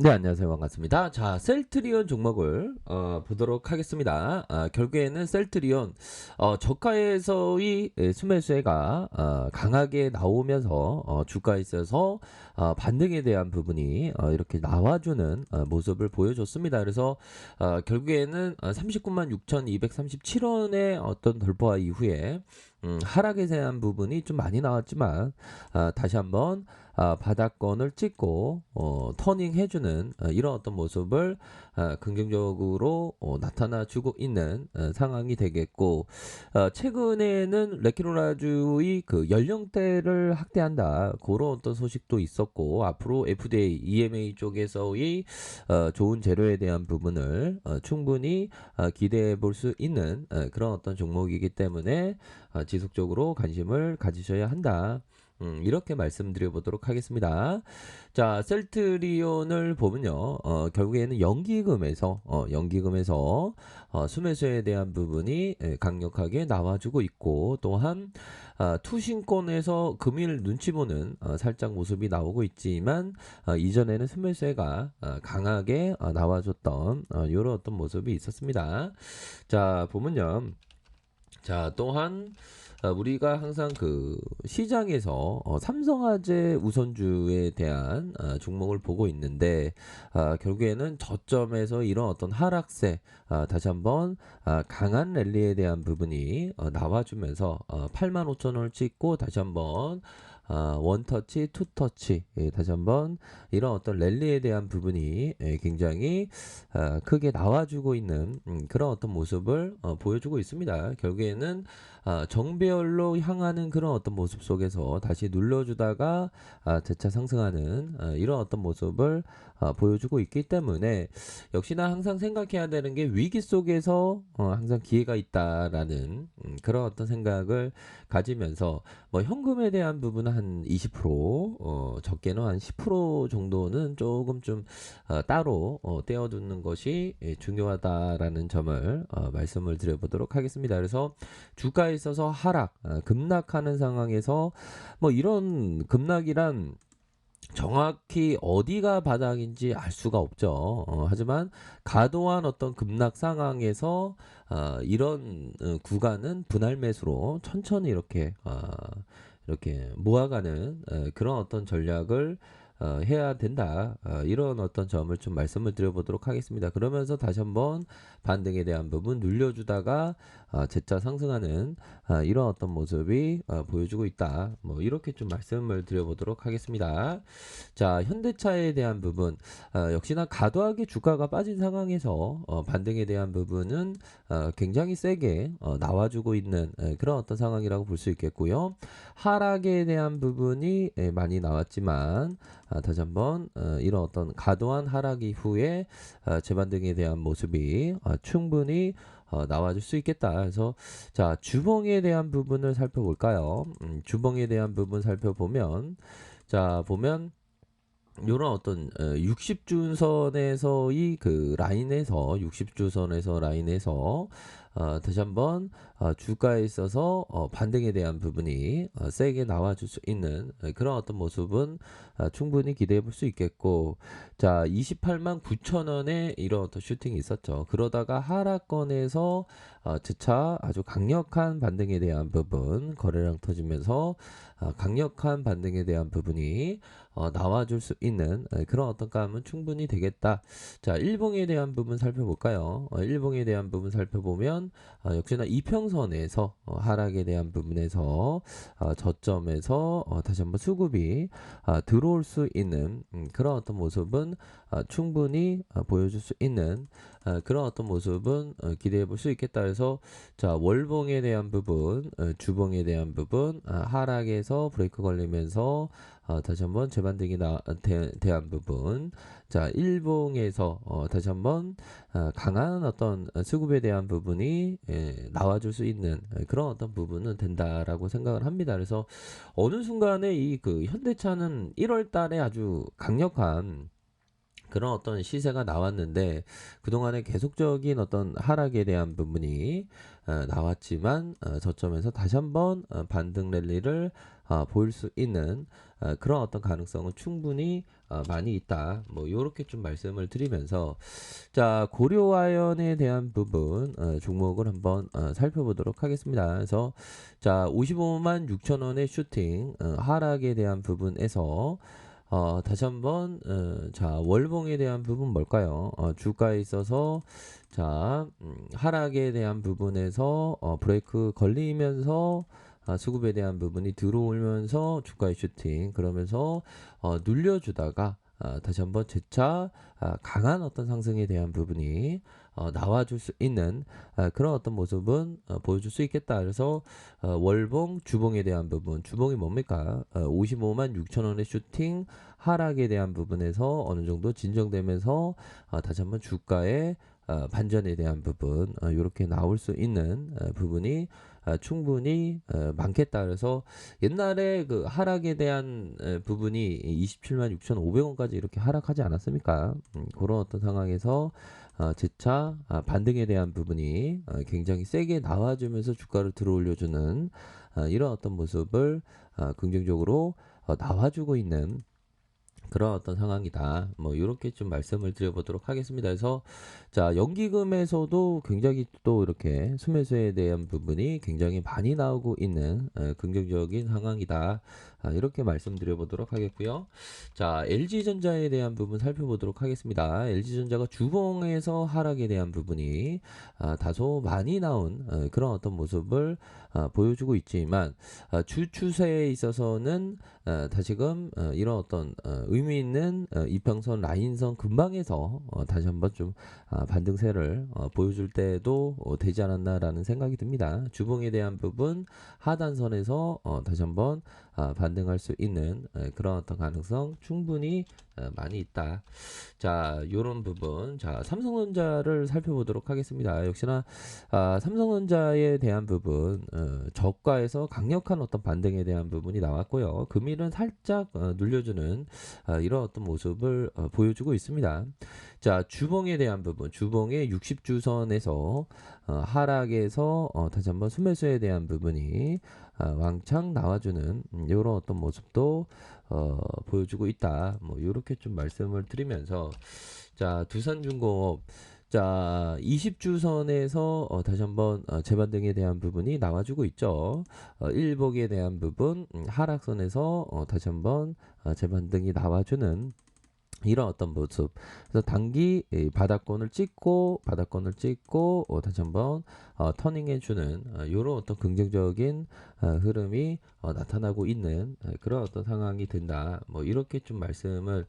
네, 안녕하세요. 반갑습니다. 자, 셀트리온 종목을 어, 보도록 하겠습니다. 아, 결국에는 셀트리온 어, 저가에서의 예, 수매수가 어, 강하게 나오면서 어, 주가에 있어서 어, 반등에 대한 부분이 어, 이렇게 나와주는 어, 모습을 보여줬습니다. 그래서 어, 결국에는 어, 39만 6,237원의 어떤 돌파 이후에 음, 하락에 대한 부분이 좀 많이 나왔지만 아, 다시 한번 아, 바닥권을 찍고 어, 터닝 해주는 어, 이런 어떤 모습을 아, 긍정적으로 어, 나타나주고 있는 어, 상황이 되겠고 어, 최근에는 레키로라주의 그 연령대를 확대한다 그런 어떤 소식도 있었고 앞으로 FDA, EMA 쪽에서의 어, 좋은 재료에 대한 부분을 어, 충분히 어, 기대해 볼 수 있는 어, 그런 어떤 종목이기 때문에 어, 지속적으로 관심을 가지셔야 한다. 음, 이렇게 말씀드려 보도록 하겠습니다. 자, 셀트리온을 보면요. 어, 결국에는 연기금에서 어, 연기금에서 어, 수매수에 대한 부분이 예, 강력하게 나와주고 있고 또한 아, 투신권에서 금일 눈치 보는 어, 살짝 모습이 나오고 있지만 어, 이전에는 수매수가 어, 강하게 어, 나와줬던 어, 이런 어떤 모습이 있었습니다. 자, 보면요. 자, 또한 어, 우리가 항상 그 시장에서 어, 삼성화재 우선주에 대한 어, 종목을 보고 있는데 아, 결국에는 저점에서 이런 어떤 하락세 아, 다시 한번 아, 강한 랠리에 대한 부분이 어, 나와주면서 어, 8만 5천 원을 찍고 다시 한번 아, 원터치, 투터치 예, 다시 한번 이런 어떤 랠리에 대한 부분이 예, 굉장히 아, 크게 나와주고 있는 음, 그런 어떤 모습을 어, 보여주고 있습니다. 결국에는 아, 정배열로 향하는 그런 어떤 모습 속에서 다시 눌러주다가 아, 재차 상승하는 아, 이런 어떤 모습을 아, 보여주고 있기 때문에 역시나 항상 생각해야 되는 게 위기 속에서 어, 항상 기회가 있다라는 음, 그런 어떤 생각을 가지면서 뭐 현금에 대한 부분은 한 20% 어, 적게는 한 10% 정도는 조금 좀 어, 따로 어, 떼어두는 것이 예, 중요하다라는 점을 어, 말씀을 드려보도록 하겠습니다. 그래서 주가에 있어서 하락, 어, 급락하는 상황에서 뭐 이런 급락이란 정확히 어디가 바닥인지 알 수가 없죠. 어, 하지만 과도한 어떤 급락 상황에서 어, 이런 어, 구간은 분할 매수로 천천히 이렇게 어, 이렇게 모아가는 어, 그런 어떤 전략을 어, 해야 된다. 어, 이런 어떤 점을 좀 말씀을 드려보도록 하겠습니다. 그러면서 다시 한번 반등에 대한 부분 눌려주다가 어, 재차 상승하는 어, 이런 어떤 모습이 어, 보여주고 있다. 뭐 이렇게 좀 말씀을 드려보도록 하겠습니다. 자, 현대차에 대한 부분 어, 역시나 과도하게 주가가 빠진 상황에서 어, 반등에 대한 부분은 어, 굉장히 세게 어, 나와주고 있는 에, 그런 어떤 상황이라고 볼 수 있겠고요. 하락에 대한 부분이 에, 많이 나왔지만 아, 다시 한번 어, 이런 어떤 과도한 하락 이후에 어, 재반등에 대한 모습이 어, 충분히 어, 나와줄 수 있겠다. 그래서 자 주봉에 대한 부분을 살펴볼까요? 음, 주봉에 대한 부분 살펴보면 자 보면 요런 어떤 60주선에서의 그 라인에서 60주선에서 라인에서 어, 다시 한번 어, 주가에 있어서 어, 반등에 대한 부분이 어, 세게 나와줄 수 있는 어, 그런 어떤 모습은 어, 충분히 기대해 볼 수 있겠고 자 28만 9천 원에 이런 어떤 슈팅이 있었죠. 그러다가 하락권에서 어, 재차 아주 강력한 반등에 대한 부분 거래량 터지면서 어, 강력한 반등에 대한 부분이 어, 나와줄 수 있는 어, 그런 어떤 감은 충분히 되겠다. 자 일봉에 대한 부분 살펴볼까요? 어, 일봉에 대한 부분 살펴보면 어, 역시나 이평선에서 어, 하락에 대한 부분에서 어, 저점에서 어, 다시 한번 수급이 어, 들어올 수 있는 음, 그런 어떤 모습은 어, 충분히 어, 보여줄 수 있는 어, 그런 어떤 모습은 어, 기대해 볼 수 있겠다. 그래서 자 월봉에 대한 부분, 어, 주봉에 대한 부분 아, 하락에서 브레이크 걸리면서 어, 다시 한번 재반등이 나, 대, 대한 부분, 자 일봉에서 어, 다시 한번 어, 강한 어떤 수급에 대한 부분이 예, 나와줄 수 있는 예, 그런 어떤 부분은 된다라고 생각을 합니다. 그래서 어느 순간에 이 그 현대차는 1월 달에 아주 강력한 그런 어떤 시세가 나왔는데 그동안에 계속적인 어떤 하락에 대한 부분이 어, 나왔지만 어, 저점에서 다시 한번 어, 반등 랠리를 어, 보일 수 있는 어, 그런 어떤 가능성은 충분히 어, 많이 있다. 뭐 요렇게 좀 말씀을 드리면서 자 고려아연에 대한 부분 어, 종목을 한번 어, 살펴보도록 하겠습니다. 그래서 자 55만 6천 원의 슈팅 어, 하락에 대한 부분에서 어, 다시 한번 어, 자 월봉에 대한 부분 뭘까요? 어, 주가에 있어서 자 음, 하락에 대한 부분에서 어, 브레이크 걸리면서 아, 수급에 대한 부분이 들어오면서 주가의 슈팅 그러면서 어, 눌려주다가 아, 다시 한번 재차 아, 강한 어떤 상승에 대한 부분이 어, 나와줄 수 있는 아, 그런 어떤 모습은 어, 보여줄 수 있겠다. 그래서 어, 월봉, 주봉에 대한 부분, 주봉이 뭡니까? 어, 55만 6천 원의 슈팅 하락에 대한 부분에서 어느 정도 진정되면서 어, 다시 한번 주가의 어, 반전에 대한 부분 어, 이렇게 나올 수 있는 어, 부분이 어, 충분히 어, 많겠다. 그래서 옛날에 그 하락에 대한 에, 부분이 27만 6,500원까지 이렇게 하락하지 않았습니까? 음, 그런 어떤 상황에서 어, 재차 아, 반등에 대한 부분이 어, 굉장히 세게 나와주면서 주가를 들어올려주는 어, 이런 어떤 모습을 어, 긍정적으로 어, 나와주고 있는 그런 어떤 상황이다. 뭐 이렇게 좀 말씀을 드려보도록 하겠습니다. 그래서 자 연기금에서도 굉장히 또 이렇게 수매수에 대한 부분이 굉장히 많이 나오고 있는 에, 긍정적인 상황이다. 아, 이렇게 말씀드려 보도록 하겠고요. 자 LG전자에 대한 부분 살펴보도록 하겠습니다. LG전자가 주봉에서 하락에 대한 부분이 아, 다소 많이 나온 어, 그런 어떤 모습을 아, 보여주고 있지만 아, 주 추세에 있어서는 어, 다시금 어, 이런 어떤 어, 의미 있는 어, 이평선 라인선 근방에서 어, 다시 한번 좀 아, 반등세를 어, 보여줄 때도 어, 되지 않았나라는 생각이 듭니다. 주봉에 대한 부분 하단선에서 어, 다시 한번 아, 반등할 수 있는 에, 그런 어떤 가능성 충분히 어, 많이 있다. 자, 요런 부분. 자, 삼성전자를 살펴보도록 하겠습니다. 역시나 아, 삼성전자에 대한 부분 어, 저가에서 강력한 어떤 반등에 대한 부분이 나왔고요. 금일은 살짝 어, 눌려주는 아, 이런 어떤 모습을 어, 보여주고 있습니다. 자, 주봉에 대한 부분, 주봉의 60주선에서 어, 하락에서 어, 다시 한번 수매수에 대한 부분이 아, 왕창 나와주는 음, 이런 어떤 모습도 어, 보여주고 있다. 뭐 이렇게 좀 말씀을 드리면서 자 두산중공업 자 20주선에서 어, 다시 한번 어, 재반등에 대한 부분이 나와주고 있죠. 어, 일복에 대한 부분 음, 하락선에서 어, 다시 한번 어, 재반등이 나와주는 이런 어떤 모습. 그래서 단기 이 바닥권을 찍고 바닥권을 찍고 어, 다시 한번 어, 터닝해주는 어, 이런 어떤 긍정적인 어, 흐름이 어, 나타나고 있는 어, 그런 어떤 상황이 된다. 뭐 이렇게 좀 말씀을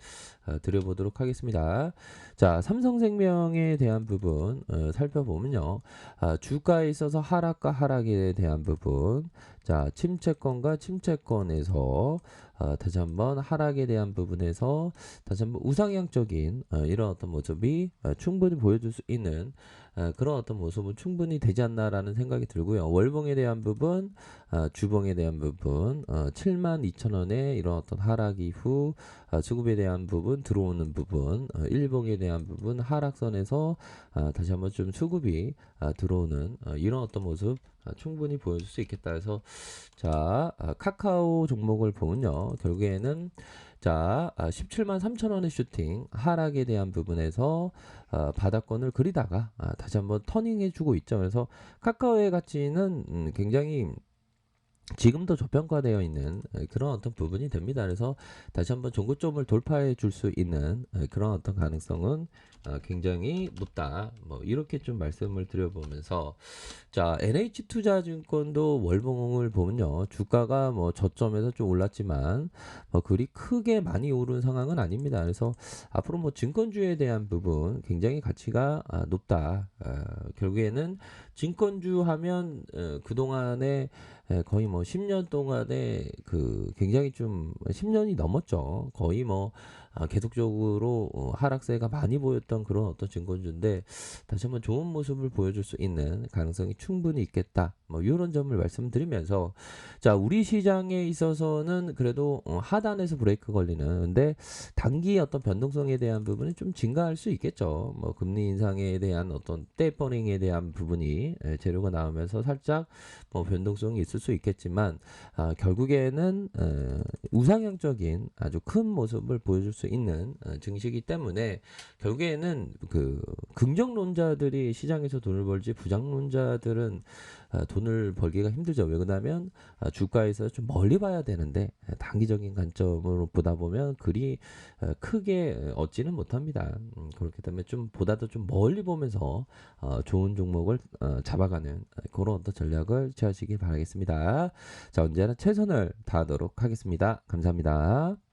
어, 드려보도록 하겠습니다. 자, 삼성생명에 대한 부분 어, 살펴보면요. 아, 주가에 있어서 하락과 하락에 대한 부분, 자 침체권과 침체권에서 어, 다시 한번 하락에 대한 부분에서 다시 한번 우상향적인 어, 이런 어떤 모습이 어, 충분히 보여줄 수 있는 어, 그런 어떤 모습은 충분히 되지 않나라는 생각이 들고요. 월봉에 대한 부분, 어, 주봉에 대한 부분, 어, 7만 2천 원의 이런 어떤 하락 이후 어, 수급에 대한 부분, 들어오는 부분, 어, 일봉에 대한 부분, 하락선에서 어, 다시 한번 좀 수급이 어, 들어오는 어, 이런 어떤 모습 어, 충분히 보여줄 수 있겠다 해서 자 아, 카카오 종목을 보면요 결국에는 자 아, 17만 3천 원의 슈팅 하락에 대한 부분에서 어, 바닥권을 그리다가 아, 다시 한번 터닝해 주고 있죠. 그래서 카카오의 가치는 음, 굉장히 지금도 저평가되어 있는 에, 그런 어떤 부분이 됩니다. 그래서 다시 한번 종고점을 돌파해 줄 수 있는 에, 그런 어떤 가능성은 어, 굉장히 높다. 뭐 이렇게 좀 말씀을 드려보면서 자 NH투자증권도 월봉을 보면요 주가가 뭐 저점에서 좀 올랐지만 뭐 그리 크게 많이 오른 상황은 아닙니다. 그래서 앞으로 뭐 증권주에 대한 부분 굉장히 가치가 아, 높다. 어, 결국에는 증권주 하면 어, 그 동안에 예, 거의 뭐 10년 동안에 그 굉장히 좀 10년이 넘었죠. 거의 뭐 아, 계속적으로 어, 하락세가 많이 보였던 그런 어떤 증권주인데 다시 한번 좋은 모습을 보여줄 수 있는 가능성이 충분히 있겠다. 뭐 이런 점을 말씀드리면서 자 우리 시장에 있어서는 그래도 어, 하단에서 브레이크 걸리는 근데 단기 어떤 변동성에 대한 부분이 좀 증가할 수 있겠죠. 뭐 금리 인상에 대한 어떤 떼버링에 대한 부분이 예, 재료가 나오면서 살짝 뭐 변동성이 있을 수 있겠지만 아, 결국에는 어, 우상향적인 아주 큰 모습을 보여줄 수 있는 어, 증시이기 때문에 결국에는 그 긍정론자들이 시장에서 돈을 벌지 부장론자들은 아, 돈을 벌기가 힘들죠. 왜 그러냐면 아, 주가에서 좀 멀리 봐야 되는데 아, 단기적인 관점으로 보다 보면 그리 어, 크게 얻지는 못합니다. 음, 그렇기 때문에 좀 보다도 좀 멀리 보면서 어, 좋은 종목을 어, 잡아가는 그런 어떤 전략을 취하시기 바라겠습니다. 자 언제나 최선을 다하도록 하겠습니다. 감사합니다.